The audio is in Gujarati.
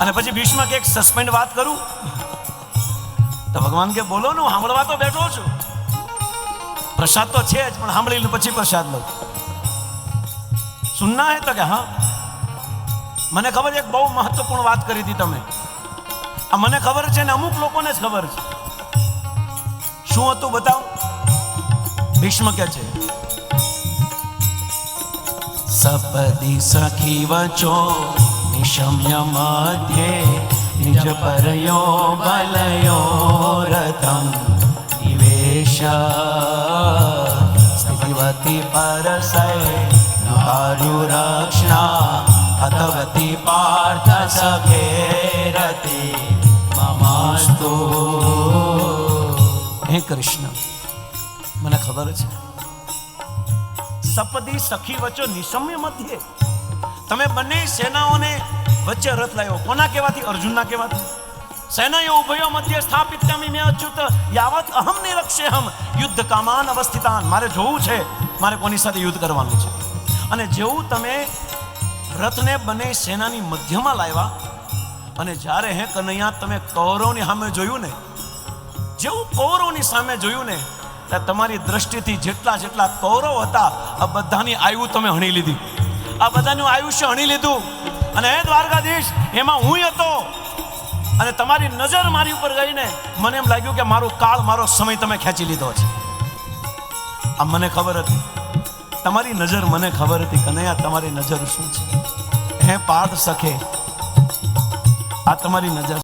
અને પછી ભીષ્મ કે સસ્પેન્ડ વાત કરું? તો ભગવાન કે, બોલો ને સાંભળવા તો બેઠો છું. પ્રસાદ તો છે જ, પણ સાંભળી પછી પ્રસાદ લઉં. સુનના હે તો કે, હા. મને ખબર એક બહુ મહત્વપૂર્ણ વાત કરી હતી તમે. આ મને ખબર છે ને અમુક લોકોને જ ખબર છે. શું હતું બતાવો? ભીષ્મ કે છે સપદી સખી વચો પરયો બલયો રતમ નિવેશ સ્થિતિવતી પરસય રક્ષણા હતવતી પાર્થ સખેરતી મમાસ્તુ હે કૃષ્ણ મને ખબર છે સપદી સખી વચ્ચો નિશમ્ય મધ્યે તમે બંને સેનાઓને વચ્ચે રથ લાવ્યો કોના કહેવાથી? અર્જુનના કહેવાથી. સેનાયો ઉભયો મધ્ય સ્થાપિત્યામિ મેં અચ્યુત. યાવત અહમ નિરક્ષે હમ. યુદ્ધ કામાન અવસ્થિતાન. મારે જોવું છે, મારે કોની સાથે યુદ્ધ કરવાનું છે. અને જેવું તમે રથને બને સેનાની મધ્યમાં લાવ્યા, અને જ્યારે હે કનૈયા તમે કૌરવની સામે જોયું ને, જેવું કૌરવની સામે જોયું ને ત્યાં તમારી દ્રષ્ટિથી જેટલા જેટલા કૌરવ હતા, આ બધાની આયુ તમે હણી લીધી. આ બધાનું આયુષ્ય હણી લીધું. અને હે દ્વારકાધીશ, એમાં હું હતો. અને તમારી નજર મારી ઉપર ગઈને મને એમ લાગ્યું કે મારું કાળ, મારો સમય તમે ખેંચી લીધો છે. આ મને ખબર હતી. તમારી નજર મને ખબર હતી કનૈયા તમારી નજર શું છે? હે પાર્થ સખે, આ તમારી નજર